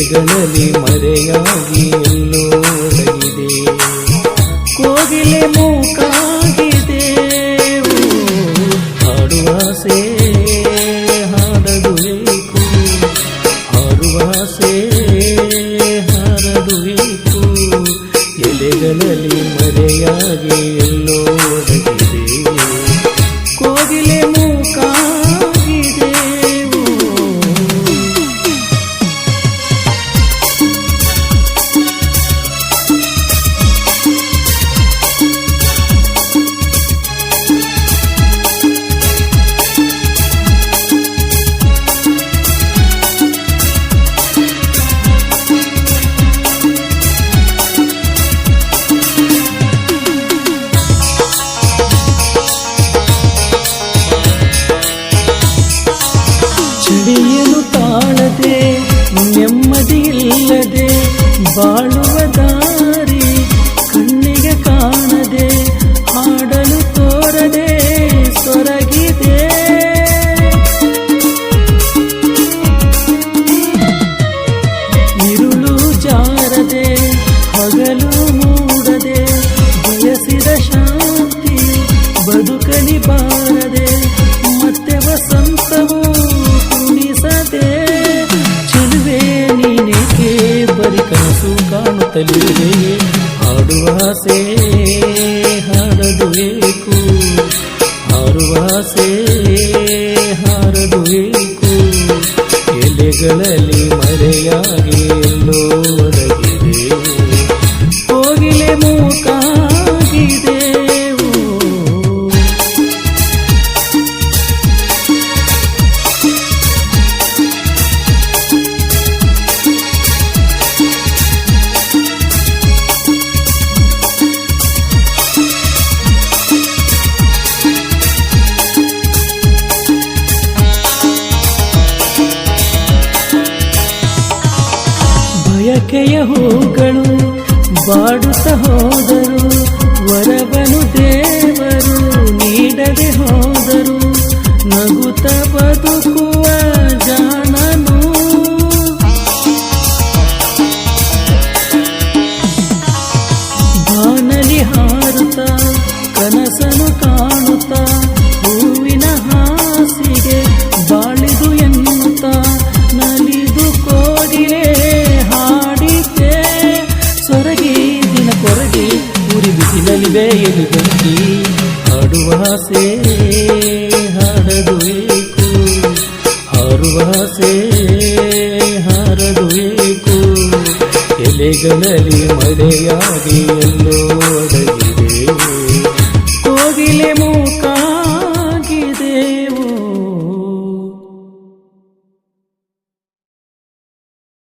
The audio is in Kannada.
ಎಲೆಗಳಲ್ಲಿ ಮರೆಯಾಗಿ ಎಲ್ಲೋ ಒಡಗಿದೆ ಕೋಗಿಲೆ ಮೂಕಾಗಿದೆ. ಹಾಡುವಾಸೆ ಹಾಡದು ಬೇಕು ಹಾಡುವಾಸೆ ಹಾಡದು ಬೇಕು ಎಲೆಗಳಲ್ಲಿ ಮರೆಯಾಗಿ ಎಲ್ಲೋ இல்லதே எம்மதி இல்லதே வாழ ಬರಿ ಕನಸು ಕಾಣುತ್ತಲಿದೆ ಹಾಡುವ ಆಸೆ ಹಾಡದು ಏಕು ಹಾರುವಾಸೆ ಹಾರದು ಬೇಕು. ಎಲೆಗಳಲ್ಲಿ ಮರೆಯಾಗಿ ಬಯಕೆಯ ಹೂಗಳು ಬಾಡುತ್ತ ಹೋದರು ವರವನು ದೇವರು ನೀಡದೆ ಹೋದರು ನಗುತ್ತ ಬದುಕುವ ಬಿಸಿಲಲ್ಲಿ ಬೇಯಲು ಹಾಡುವ ಹಾಡದು ಏಕು. ಹಾರುವಾಸೆ ಹಾರದು ಏಕು. ಎಲೆಗಳಲ್ಲಿ ಒಡಗಿ